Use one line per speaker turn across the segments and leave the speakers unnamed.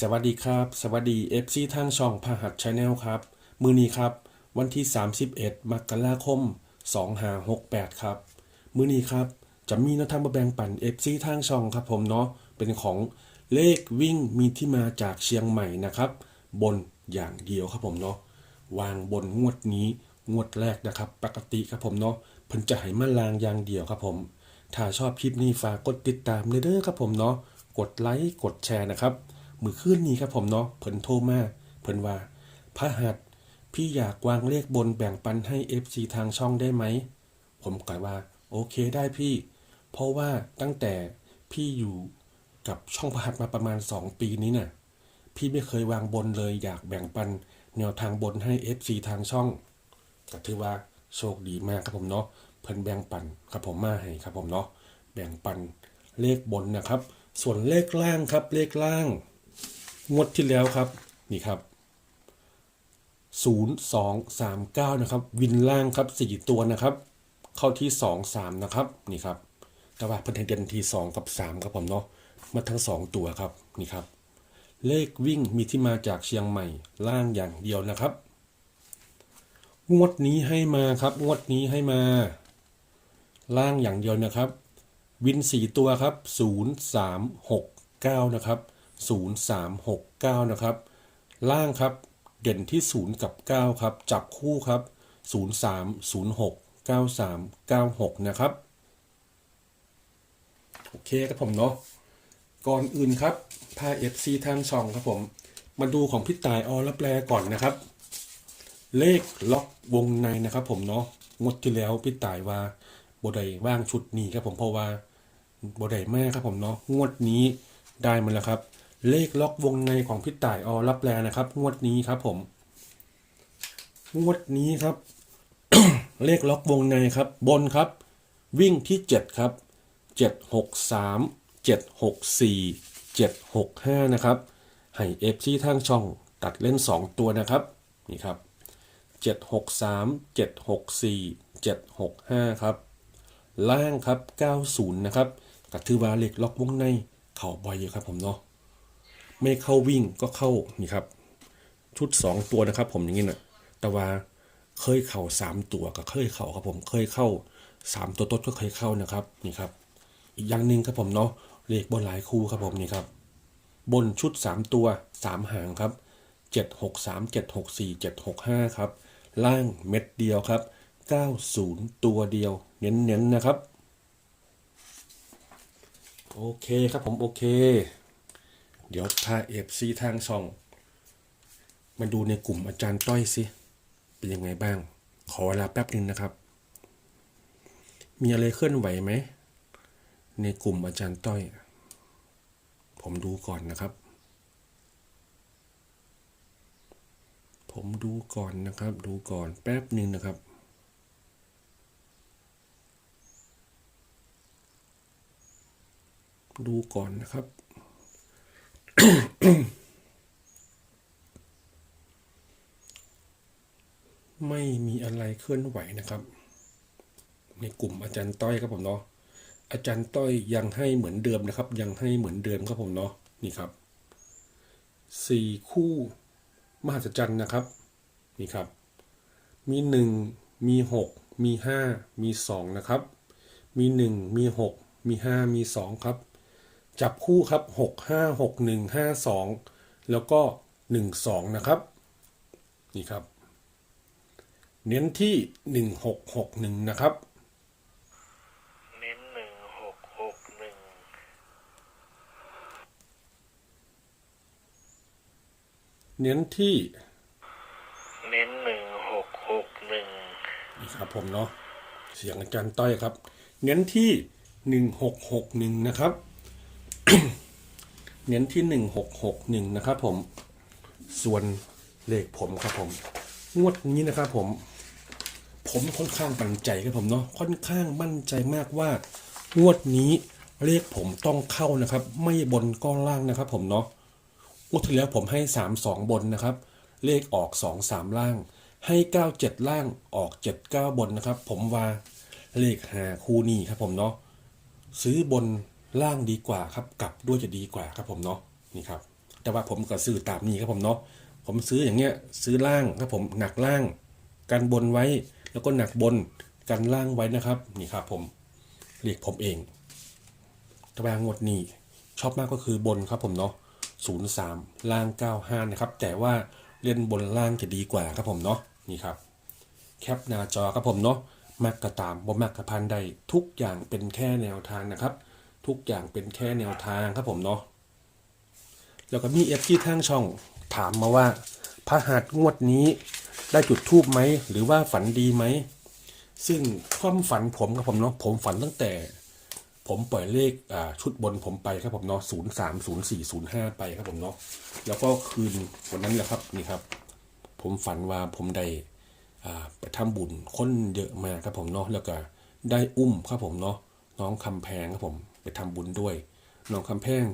สวัสดีครับ สวัสดี FC ทางช่องพหัสชาแนลครับ มือนี้ครับ วันที่ 31 มกราคม 2568 ครับ มือนี้ครับ จะมีแนวทามาแบ่งปัน FC ทางช่องครับผมเนาะเป็นของเลขวิ่งมีที่มาจากเชียงใหม่นะครับ บนอย่างเดียวครับผมเนาะวางบนงวดนี้งวดแรกนะครับ ปกติครับผมเนาะเพิ่นจะให้มาลางอย่างเดียวครับผม ถ้าชอบคลิปนี้ฝากกดติดตามเลยเด้อครับผมเนาะกดไลค์กดแชร์นะครับ มือคืนนี้ครับผมเนาะเพิ่นโทรมาเพิ่นว่า พระหัสพี่อยากวางเลขบนแบ่งปันให้ FC ทางช่องได้ไหม ผมก็ว่า โอเคได้พี่ เพราะว่าตั้งแต่พี่อยู่กับช่องพระหัสมาประมาณ 2 ปีนี้น่ะ พี่ไม่เคยวางบนเลยอยากแบ่งปัน แนวทางบนให้ FC ทางช่องก็ถือว่าโชคดีมากครับผมเนาะเพิ่นแบ่งปันครับผมมาให้ครับผมเนาะแบ่งปันเลขบนนะครับ ส่วนเลขล่างครับเลขล่าง งวดที่แล้วครับนี่ครับ 0 2 3 9 นะครับ วินล่างครับ 4 ตัวนะครับ เข้าที่ 2 3 นะครับนี่ครับแต่ว่าเพิ่นให้เดนที 2 กับ 3 ครับผมเนาะมาทั้ง 2 ตัวครับนี่ครับ เลขวิ่งมีที่มาจากเชียงใหม่ล่างอย่างเดียวนะครับ งวดนี้ให้มาครับ งวดนี้ให้มา ล่างอย่างเดียวนะครับ วินสี่ตัวครับศูนย์สามหกเก้านะครับ ศูนย์สามหกเก้านะครับ ล่างครับเด่นที่ศูนย์กับเก้าครับ จับคู่ครับศูนย์สามศูนย์หกเก้าสามเก้าหกนะครับ โอเคครับผมเนาะก่อนอื่นครับพาเอฟซีทางช่องครับผม มาดูของพี่ตายออรับแลก่อนนะครับ เลขล็อกวงในนะครับผมเนาะงดที่แล้วพี่ตายว่าบไดว่างชุดนี้ครับผมเพราะว่าบไดแม่ครับผมเนาะงวดนี้ได้มาแล้วครับ เลขล็อกวงในของพี่ต่ายอรับแลนะครับ งวดนี้ครับผม งวดนี้ครับ เลขล็อกวงในครับ บนครับ วิ่งที่เจ็ดครับเจ็ดหกสามเจ็ดหกสี่เจ็ดหกห้านะครับให้เอฟซีทางช่องตัดเล่นสองตัวนะครับนี่ครับเจ็ดหกสามเจ็ดหกสี่เจ็ดหกห้าครับล่างครับเก้าศูนย์นะครับกับทือว่าเล็กล็อกวงในเข่าบ่อยอยู่ครับผมเนาะ ไม่เข้าวิ่งก็เข้านี่ครับ ชุดสองตัวนะครับ ผมอย่างนี้นะแต่ว่าเคยเข่าสามตัวก็เคยเข่าครับผมเคยเข้าสามตัวต้นก็เคยเข้านะครับนี่ครับ อีกอย่างหนึ่งครับผมเนาะเลขบนหลายคู่ครับผมนี่ครับ บนชุด 3 ตัว 3 หางครับ 763 764 765 ครับ ล่างเม็ดเดียวครับ 90 ตัวเดียว เน้นๆนะครับ โอเคครับผมโอเค เดี๋ยวพาเอฟซีทางช่อง มาดูในกลุ่มอาจารย์ต้อยสิ เป็นยังไงบ้าง ขอเวลาแป๊บหนึ่งนะครับ มีอะไรเคลื่อนไหวไหม ในกลุ่มอาจารย์ต้อย ผมดูก่อนนะครับ ผมดูก่อนนะครับ ดูก่อนแป๊บหนึ่งนะครับดูก่อนนะครับ ไม่มีอะไรเคลื่อนไหวนะครับ ในกลุ่มอาจารย์ต้อยครับผมเนาะอาจารย์ต้อยยังให้เหมือนเดิมนะครับ ยังให้เหมือนเดิมครับผมเนาะนี่ครับสี่คู่มหัศจรรย์นะครับนี่ครับ มีหนึ่งมีหกมีห้ามีสองนะครับ มีหนึ่งมีหกมีห้ามีสองครับ จับคู่ครับหกห้าหกหนึ่งห้าสองแล้วก็หนึ่งสองนะครับ นี่ครับ เน้นที่หนึ่งหกหกหนึ่งนะครับ
เน้นหนึ่งหกหกหนึ่ง
เน้นที่
เน้นหนึ่งหกหกหนึ่ง
นี่ครับผมเนาะ เสียงอาจารย์ต้อยครับ เน้นที่หนึ่งหกหกหนึ่งนะครับ เน้นที่หนึ่งหกหกหนึ่งนะครับผม ส่วนเลขผมครับผม งวดนี้นะครับผม ผมค่อนข้างมั่นใจครับผมเนาะ ค่อนข้างมั่นใจมากว่า งวดนี้เลขผมต้องเข้านะครับ ไม่บนก็ล่างนะครับ ผมเนาะงวดที่แล้วผมให้สามสองบนนะครับ เลขออกสองสามล่าง ให้เก้าเจ็ดล่างออกเจ็ดเก้าบนนะครับ ผมว่าเลขหาคู่นี้ครับผมเนาะซื้อบน ล่างดีกว่าครับ กลับด้วยจะดีกว่าครับผมเนาะนี่ครับ แต่ว่าผมก็ซื้อตามนี้ครับผมเนาะผมซื้ออย่างเงี้ยซื้อล่างครับผมหนักล่าง กันบนไว้ แล้วก็หนักบนกันล่างไว้นะครับนี่ครับผมเรียกผมเองตารางงวดนี้ชอบมากก็คือบนครับผมเนาะ03 ล่าง 95 นะครับ แต่ว่าเล่นบนล่างจะดีกว่าครับผมเนาะนี่ครับ แคปหน้าจอครับผมเนาะมักกระตามบ่มักกระพันใดทุกอย่างเป็นแค่แนวทางนะครับ ทุกอย่างเป็นแค่แนวทางครับผมเนาะแล้วก็มีเอฟที่ทางช่องถามมาว่าพระหัสงวดนี้ได้จุดทูบไหม หรือว่าฝันดีไหม ซึ่งความฝันผมครับผมเนาะผมฝันตั้งแต่ ผมปล่อยเลขชุดบนผมไปครับผมเนาะศูนย์สามศูนย์สี่ศูนย์ห้าไปครับผมเนาะแล้วก็คืนวันนั้นแหละครับนี่ครับ ผมฝันว่าผมได้ไปทำบุญคนเยอะมากครับผมเนาะแล้วก็ได้อุ้มครับผมเนาะน้องคำแพงครับผม ไปทำบุญด้วยน้องคำแพง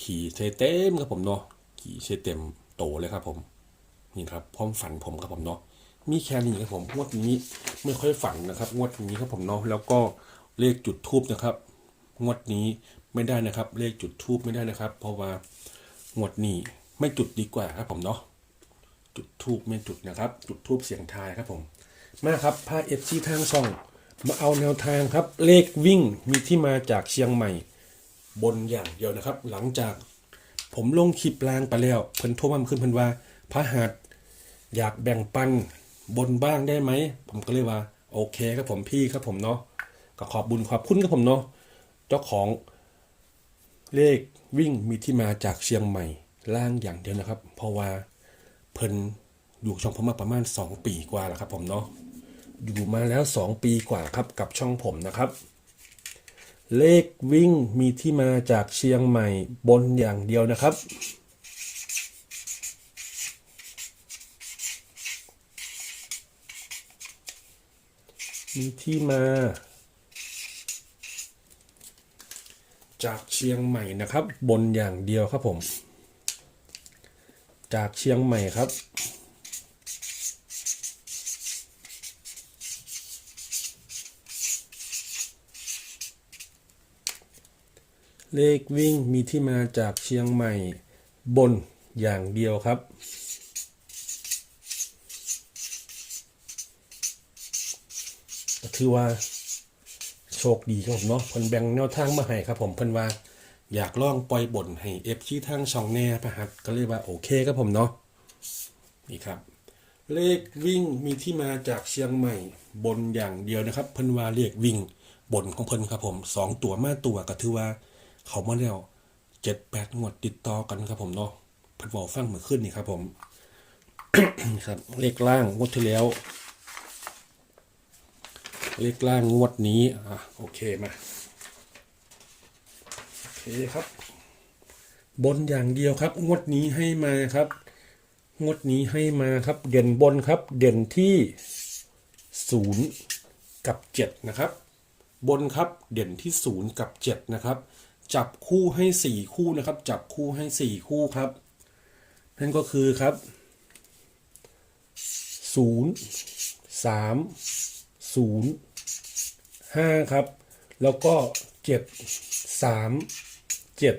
ขี่เซเต็มครับผมเนาะขี่เซเต็มโตเลยครับผมนี่ครับพร้อมฝันผมครับผมเนาะมีแค่นี้ครับผมงวดนี้ไม่ค่อยฝันนะครับงวดนี้ครับผมเนาะแล้วก็เลขจุดทูบนะครับงวดนี้ไม่ได้นะครับ เลขจุดทูบไม่ได้นะครับ เพราะว่างวดนี้ไม่จุดดีกว่าครับผมเนาะจุดทูบไม่จุดนะครับ จุดทูบเสียงทายครับผมมาครับพาเอฟซีทางช่อง มาเอาแนวทางครับ เลขวิ่งมีที่มาจากเชียงใหม่ บนอย่างเดียวนะครับ หลังจากผมลงคลิปลางไปแล้วเพิ่นโทรมาขึ้นเพิ่นว่าพระหัสอยากแบ่งปันบนบ้างได้ไหม ผมก็เลยว่า โอเคครับผมพี่ครับผมเนาะก็ขอบบุญขอบคุณครับผมเนาะเจ้าของเลขวิ่งมีที่มาจากเชียงใหม่ล่างอย่างเดียวนะครับ เพราะว่าเพิ่นอยู่ช่องผมมาประมาณ 2 ปีกว่าแล้วครับผมเนาะ อยู่มาแล้ว 2 ปีกว่าครับกับช่องผมนะครับ เลขวิ่งมีที่มาจากเชียงใหม่บนอย่างเดียวนะครับ มีที่มา จากเชียงใหม่นะครับ บนอย่างเดียวครับผม จากเชียงใหม่ครับ เลขวิ่งมีที่มาจากเชียงใหม่บนอย่างเดียวครับ ถือว่าโชคดีครับผมเนาะเพิ่นแบ่งแนวทางมาให้ครับผมเพิ่นว่าอยากลองปล่อยบ่นให้เอฟชี้ทางช่องแน่ประหัดก็เลยกว่าโอเคครับผมเนาะนี่ครับ เลขวิ่งมีที่มาจากเชียงใหม่บนอย่างเดียวนะครับ เพิ่นว่าเลขวิ่งบนของเพิ่นครับผมสองตัวมาตัวก็ถือว่า เขามาแล้วเจ็ดแปดงวดติดต่อกันครับผมเนาะพิ่นบอกฟังเหมื่อขึ้นนี่ครับผม ครับเลขล่างงวดที่แล้ว เลขล่างงวดนี้อะโอเคมาโอเคครับ บนอย่างเดียวครับ งวดนี้ให้มาครับ งวดนี้ให้มาครับ เด่นบนครับ เด่นที่ศูนย์กับเจ็ดนะครับ บนครับเด่นที่ศูนย์กับเจ็ดนะครับ จับคู่ให้สี่คู่นะครับ จับคู่ให้สี่คู่ครับ นั่นก็คือครับศูนย์สามศูนย์ห้าครับ แล้วก็เจ็ดสามเจ็ด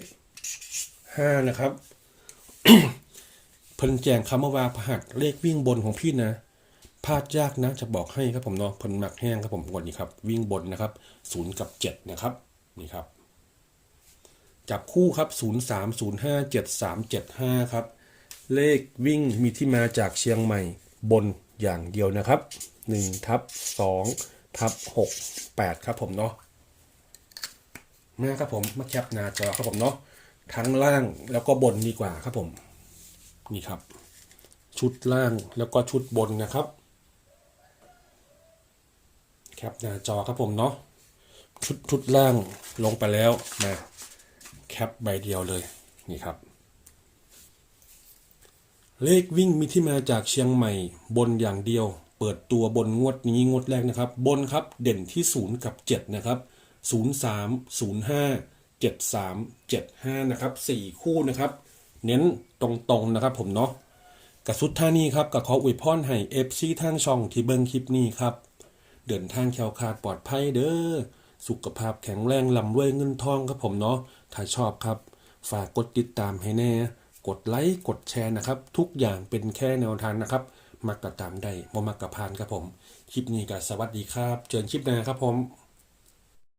ห้านะครับเพิ่นแจงคำว่าพหัสเลขวิ่งบนของพี่นะพลาดยากนะจะบอกให้ครับผมเนาะเพิ่นหมักแห้งครับผมกดนี้ครับ วิ่งบนนะครับศูนย์กับเจ็ดนะครับ นี่ครับ จับคู่ครับศูนย์สามศูนย์ห้าเจ็ดสามเจ็ดห้าครับ เลขวิ่งมีที่มาจากเชียงใหม่บนอย่างเดียวนะครับ 1 ทับ 2 ทับ 6 8 ครับผมเนาะมาครับผมมาแคปหน้าจอครับผมเนาะทั้งล่างแล้วก็บนดีกว่าครับผม นี่ครับ ชุดล่างแล้วก็ชุดบนนะครับ แคปหน้าจอครับผมเนาะชุดชุดล่างลงไปแล้วมา ปใบเดียวเลยนี่ครับ เลขวิ่งมีที่มาจากเชียงใหม่ บนอย่างเดียว เปิดตัวบนงวดนี้งวดแรกนะครับ บนครับเด่นที่ 0 กับ 7 นะครับ 0 3 0 5 7 3 7 5 นะครับ 4 คู่นะครับ เน้นตรงๆนะครับผมเนาะกระสุดท่านี้ครับกับขออวยพรให้เอฟซีทางช่องที่เบิ้งคลิปนี้ครับ เดินทางแคล้วคลาดปลอดภัยเด้อ สุขภาพแข็งแรงลำรวยเงินทองครับผมเนาะ ถ้าชอบครับ ฝากกดติดตามให้แน่ กดไลค์ กดแชร์นะครับ ทุกอย่างเป็นแค่แนวทางนะครับ มักกะตามได้มมักกะพานครับผม คลิปนี้ก็สวัสดีครับ เจอคลิปหน้าครับผม